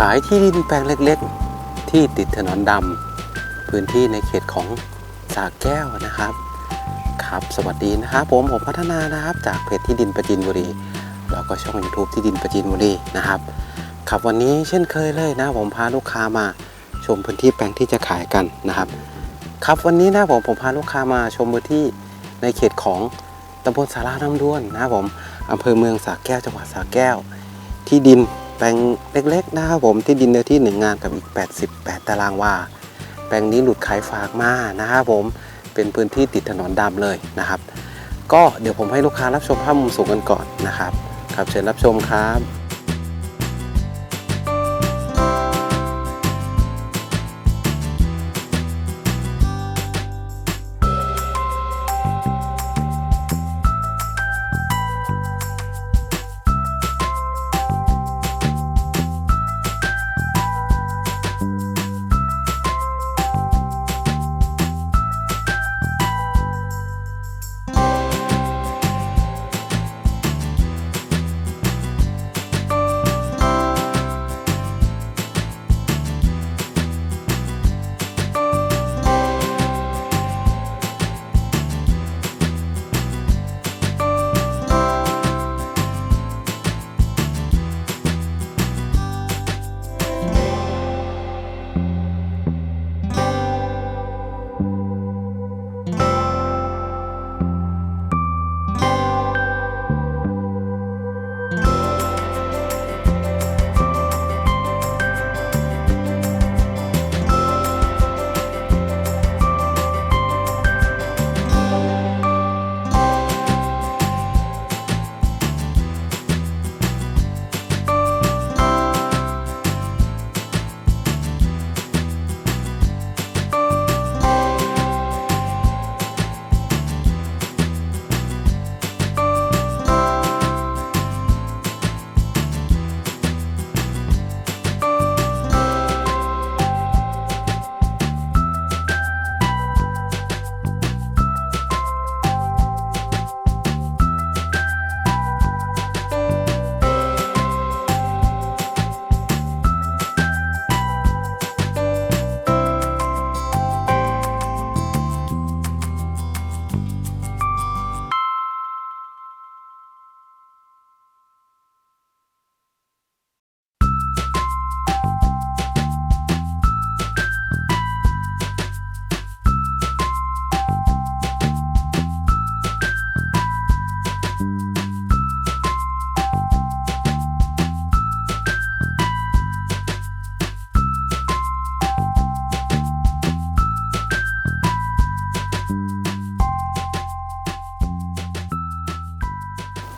ขายที่ดินแปลงเล็กๆ ที่ติดถนนดำพื้นที่ในเขตของสาแก้วนะครับ ครับสวัสดีนะครับผมผมพัฒนานะครับ จากเพจที่ดินประจินบุรีแล้วก็ช่อง YouTube ที่ดินประจินบุรีนะครับครับวันนี้เช่นเคยเลยนะ ผมพาลูกค้ามาชมพื้นที่แปลงที่จะขายกันนะครับ ครับวันนี้นะผมผมพาลูกค้ามาชมพื้นที่ในเขตของตำบลสาราน้ำด้วนนะครับผมอำเภอเมืองสาแก้วจังหวัดสาแก้ว ที่ดิน ปลงเล็กๆนะครับผมที่ดินเนื้อที่หนึ่งงานกับอีก 88 ตารางวา แปลงนี้หลุดขายฝากมานะครับผมเป็นพื้นที่ติดถนนดำเลยนะครับ ก็เดี๋ยวผมให้ลูกค้ารับชมภาพมุมสูงกันก่อนนะครับครับเชิญรับชมครับ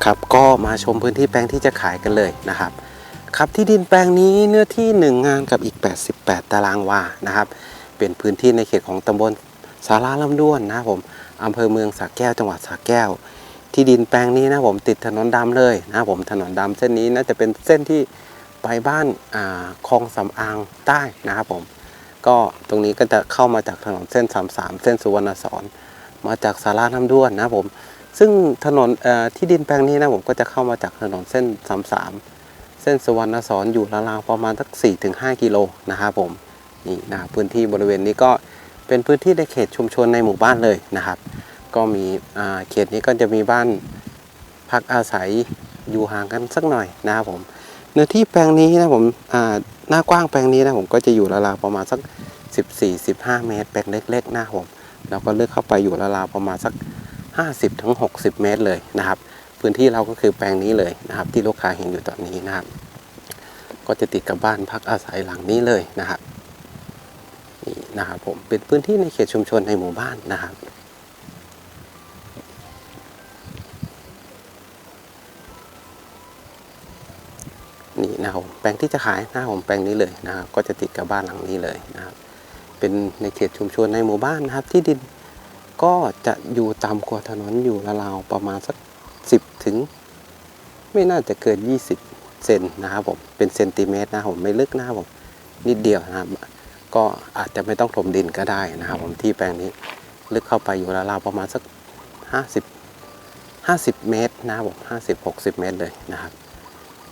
ครับก็มาชมพื้นที่แปลงที่จะขายกันเลยนะครับ ครับที่ดินแปลงนี้เนื้อที่ 1 งานกับอีก 88 ตารางวานะครับ เป็นพื้นที่ในเขตของตำบลสาราลำด้วนนะครับผมอำเภอเมืองสระแก้วจังหวัดสระแก้ว ที่ดินแปลงนี้นะผมติดถนนดำเลยนะผมถนนดำเส้นนี้น่าจะเป็นเส้นที่ไปบ้านอาคลองสำอางใต้นะครับผมก็ตรงนี้ก็จะเข้ามาจากถนนเส้น 33 เส้นสุวรรณสอนมาจากสาราลำด้วนนะผม ซึ่งถนนที่ดินแปลงนี้นะผมก็จะเข้ามาจากถนนเส้น33เส้นสุวรรณสอนอยู่ราวๆประมาณสัก4-5 กิโลนะครับผมนี่นะครับพื้นที่บริเวณนี้ก็เป็นพื้นที่ในเขตชุมชนในหมู่บ้านเลยนะครับ ก็มีอาเขตนี้ก็จะมีบ้านพักอาศัยอยู่ห่างกันสักหน่อยนะครับผมเนื้อที่แปลงนี้นะผมอาหน้ากว้างแปลงนี้นะผมก็จะอยู่ราวๆประมาณสัก 14-15 เมตรแปลงเล็กๆนะครับผมแล้วก็เลือกเข้าไปอยู่ราวๆประมาณสัก 50ถึง60เมตรเลยนะครับ พื้นที่เราก็คือแปลงนี้เลยนะครับ ที่ลูกค้าเห็นอยู่ตอนนี้นะครับ ก็จะติดกับบ้านพักอาศัยหลังนี้เลยนะครับนี่นะครับผมเป็นพื้นที่ในเขตชุมชนในหมู่บ้านนะครับนี่นะครับผมแปลงที่จะขายหน้าผมแปลงนี้เลยนะครับ ก็จะติดกับบ้านหลังนี้เลยนะครับ เป็นในเขตชุมชนในหมู่บ้านนะครับ ที่ดิน ก็จะอยู่ต่ำกว่าถนนอยู่ราวๆประมาณสัก 10 ถึง ไม่น่าจะเกิน 20 เซนนะครับผม เป็นเซนติเมตรนะครับผมไม่ลึกนะครับผม นิดเดียวนะครับ ก็อาจจะไม่ต้องถมดินก็ได้นะครับผมที่แปลงนี้ลึกเข้าไปอยู่ราวๆประมาณสัก 50 50 เมตรนะครับผม50 60 เมตรเลยนะครับ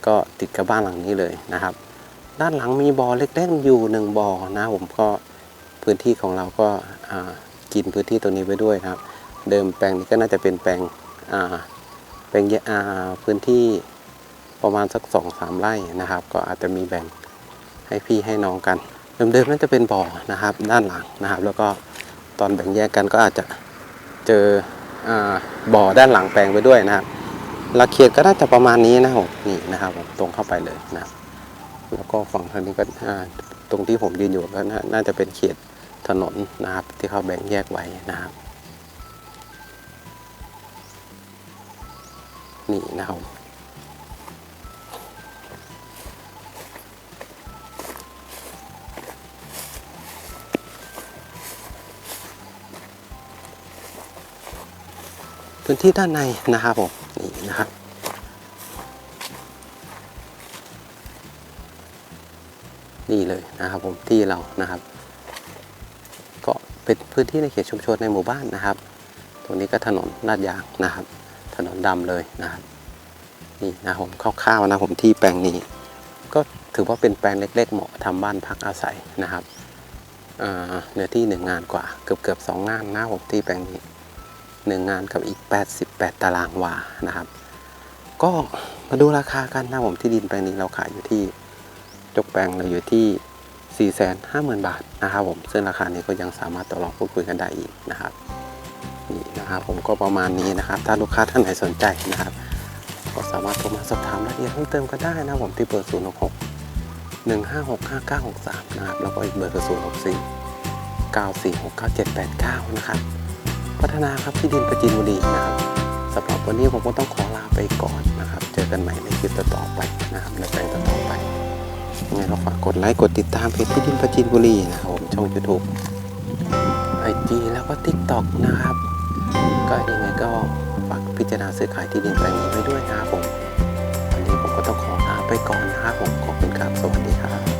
ก็ติดกับบ้านหลังนี้เลยนะครับ ด้านหลังมีบ่อเล็กๆอยู่หนึ่งบ่อนะผมก็พื้นที่ของเราก็อ่า กินพื้นที่ตรงนี้ไว้ด้วยนะครับ เดิมแปลงนี้ก็น่าจะเป็นแปลงอ่าแปลงเยอ่าพื้นที่ประมาณสักสองสามไร่นะครับ ก็อาจจะมีแบ่งให้พี่ให้น้องกัน เดิมๆน่าจะเป็นบ่อนะครับ ด้านหลังนะครับ แล้วก็ตอนแบ่งแยกกันก็อาจจะเจออาบ่อด้านหลังแปลงไปด้วยนะครับหลักเขตก็น่าจะประมาณนี้นะครับผมนี่นะครับผมตรงเข้าไปเลยนะครับแล้วก็ฝั่งทางนี้ก็ตรงที่ผมยืนอยู่ก็น่าน่าจะเป็นเขต ถนนนะครับ ที่เขาแบ่งแยกไว้นะครับนี่นะครับพื้นที่ด้านในนะครับผมนี่นะครับนี่เลยนะครับผมที่เรานะครับ เป็นพื้นที่ในเขตชุมชนในหมู่บ้านนะครับ ตรงนี้ก็ถนนลาดยางนะครับ ถนนดำเลยนะครับนี่นะผมคร่าวๆนะผมที่แปลงนี้ ก็ถือว่าเป็นแปลงเล็ก ๆ เหมาะทำบ้านพักอาศัยนะครับเนื้อที่หนึ่งงานกว่าเกือบเกือบสองงานนะผมที่แปลงนี้หนึ่งงานกับอีก 88 ตารางวานะครับ ก็มาดูราคากันนะผมที่ดินแปลงนี้เราขายอยู่ที่ยกแปลงเราอยู่ที่ 450,000 บาทนะครับผมซึ่งราคานี้ก็ยังสามารถต่อรองพูดคุยกันได้อีกนะครับนี่นะครับผมก็ประมาณนี้นะครับ ถ้าลูกค้าท่านไหนสนใจนะครับ ก็สามารถโทรมาสอบถามรายละเอียดเพิ่มเติมก็ได้นะครับผมที่เบอร์0 6 1 5 6 5 9 6 3 นะครับ แล้วก็อีกเบอร์คือ 0 6 4 9 4 6 9 7 8 9 นะครับ พัฒนาครับที่ดินประจินบุรีนะครับสำหรับวันนี้ผมก็ต้องขอลาไปก่อนนะครับ เจอกันใหม่ในคลิปต่อๆไปนะครับในแปลงต่อๆไป ยังไงก็ฝากกดไลค์กดติดตามเพจที่ดินประจินบุรีนะครับผมช่องยูทูบไอจีแล้วก็ทิกตอกนะครับ ก็ยังไงก็ฝากพิจารณาซื้อขายที่ดินแปลงนี้ไว้ด้วยนะครับผมวันนี้ผมก็ต้องขอลาไปก่อนนะครับผมขอบคุณครับสวัสดีครับ